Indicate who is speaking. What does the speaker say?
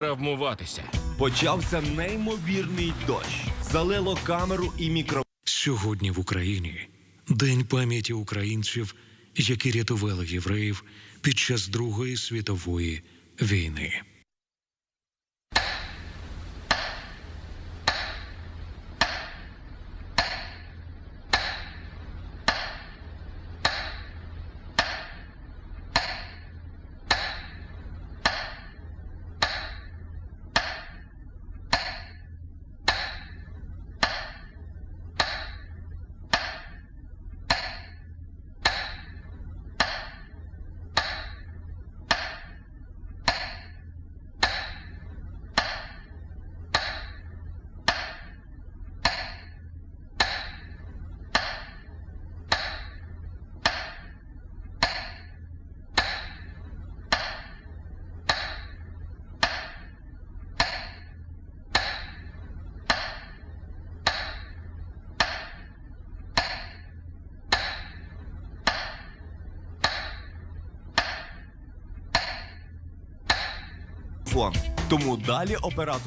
Speaker 1: травмуватися.
Speaker 2: Почався неймовірний дощ. Залило камеру і мікро.
Speaker 3: Сьогодні в Україні День пам'яті українців, які рятували євреїв під час Другої світової війни.
Speaker 2: Фон. Тому далі оператору